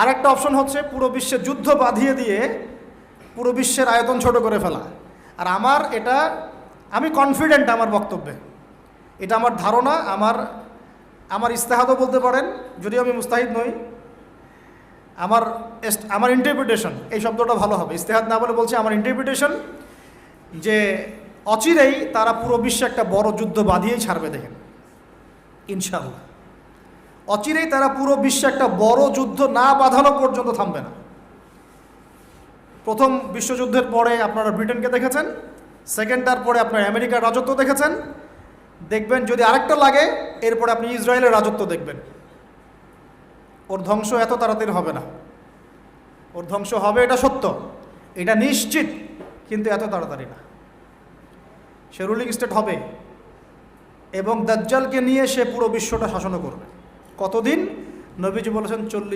আরেকটা অপশন হচ্ছে পুরো বিশ্বে যুদ্ধ বাঁধিয়ে দিয়ে পুরো বিশ্বের আয়তন ছোট করে ফেলা। আর আমার এটা, আমি কনফিডেন্ট আমার বক্তব্যে। এটা আমার ধারণা, আমার আমার ইস্তেহাদও বলতে পারেন, যদিও আমি মুস্তাহিদ নই। আমার আমার ইন্টারপ্রিটেশন এই শব্দটা ভালো হবে। ইস্তেহাদ না বলে বলছি, আমার ইন্টারপ্রিটেশন যে অচিরেই তারা পুরো বিশ্বে একটা বড় যুদ্ধ বাঁধিয়েই ছাড়বে দেখেন। ইনশাআল্লাহ। অচিরেই তারা পুরো বিশ্বে একটা বড় যুদ্ধ না বাঁধানো পর্যন্ত থামবে না। প্রথম বিশ্বযুদ্ধের পরে আপনারা ব্রিটেনকে দেখেছেন, সেকেন্ডটার পরে আপনার আমেরিকার রাজত্ব দেখেছেন। দেখবেন যদি আরেকটা লাগে, এরপরে আপনি ইসরায়েলের রাজত্ব দেখবেন। ওর ধ্বংস এত তাড়াতাড়ি হবে না। ওর ধ্বংস হবে, এটা সত্য। এটা নিশ্চিত, কিন্তু এত তাড়াতাড়ি না। সে রুলিং স্টেট হবে এবং দাজ্জালকে নিয়ে সে পুরো বিশ্বটা শাসনও করবে। কতদিন? নবীজি বলেছেন চল্লিশ